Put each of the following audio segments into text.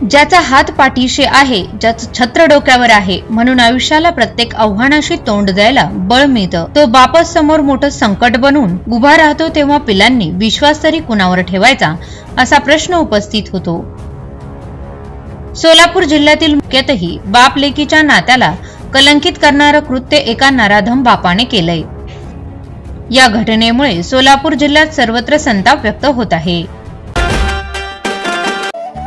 ज्याचा हात पाठीशी आहे ज्याचं छत्र डोक्यावर आहे म्हणून आयुष्याला प्रत्येक आव्हानाशी तोंड द्यायला बळ मिळतं. तो बापच समोर मोठं संकट बनून उभा राहतो तेव्हा पिलांनी विश्वास तरी कुणावर ठेवायचा असा प्रश्न उपस्थित होतो. सोलापूर जिल्ह्यातील मुख्यतही बाप लेकीच्या नात्याला कलंकित करणारं कृत्य एका नराधम बापाने केलंय. या घटनेमुळे सोलापूर जिल्ह्यात सर्वत्र संताप व्यक्त होत आहे.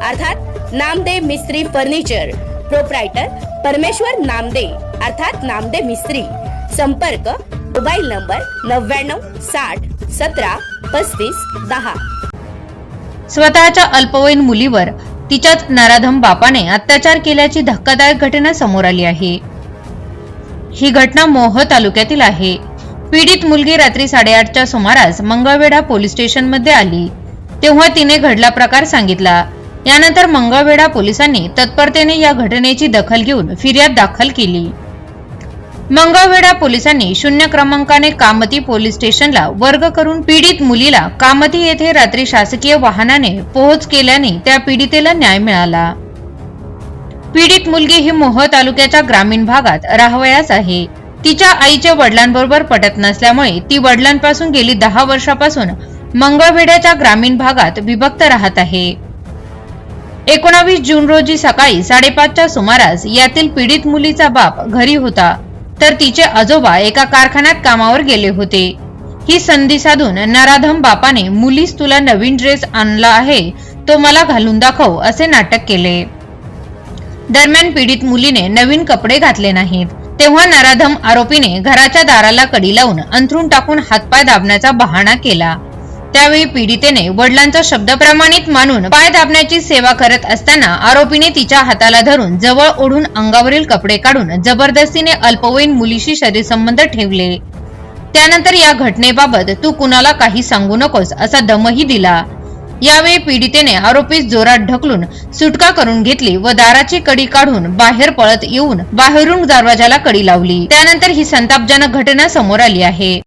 अर्थात नामदे मिस्त्री फर्निचर प्रोप्रायटर परमेश्वर नामदे अर्थात नामदे मिस्त्री. संपर्क मोबाईल नंबर नव्याण्णव साठ सतरा पस्तीस दहा. स्वतःच्या अल्पवयीन मुलीवर तिच्याच नराधम बापाने अत्याचार केल्याची धक्कादायक घटना समोर आली आहे. ही घटना मोह तालुक्यातील आहे. पीडित मुलगी रात्री साडेआठच्या सुमारास मंगळवेढा पोलीस स्टेशनमध्ये आली. तेव्हा तिने घडला प्रकार सांगितला. यानंतर मंगळवेढा पोलिसांनी तत्परतेने या घटनेची दखल घेऊन फिर्याद दाखल केली. मंगळवेढा पोलिसांनी शून्य क्रमांकाने कामती पोलीस स्टेशनला वर्ग करून पीडित मुलीला कामती येथे रात्री शासकीय वाहनाने पोहोच केल्याने त्या पीडितेला न्याय मिळाला. पीडित मुलगी ही मोह तालुक्याच्या ग्रामीण भागात राहवयास आहे. तिच्या आईच्या वडिलांबरोबर पटत नसल्यामुळे ती वडिलांपासून गेली दहा वर्षापासून मंगळवेढ्याच्या ग्रामीण भागात विभक्त राहत आहे. एकोणावीस जून रोजी सकाळी साडेपाचच्या सुमारास यातील पीडित मुलीचा बाप घरी होता. तर तिचे आजोबा एका कारखान्यात कामावर गेले होते. ही संधी साधून नराधम बापाने मुलीस तुला नवीन ड्रेस आणला आहे तो मला घालून दाखव असे नाटक केले. दरम्यान पीडित मुलीने नवीन कपडे घातले नाहीत. तेव्हा नराधम आरोपीने घराच्या दाराला कडी लावून अंथरून टाकून हातपाय दाबण्याचा बहाणा केला. त्यावेळी पीडितेने वडिलांचा शब्द प्रमाणित मानून पाय दाबण्याची सेवा करत असताना आरोपीने तिच्या हाताला धरून जवळ ओढून अंगावरील कपडे काढून जबरदस्तीने अल्पवयीन मुलीशी शरीरसंबंध ठेवले. त्यानंतर या घटनेबाबत तू कुणाला काही सांगू नकोस असा दमही दिला. यावेळी पीडितेने आरोपीस जोरात ढकलून सुटका करून घेतली व दाराची कडी काढून बाहेर पळत येऊन बाहेरून दरवाजाला कडी लावली. त्यानंतर ही संतापजनक घटना समोर आली आहे.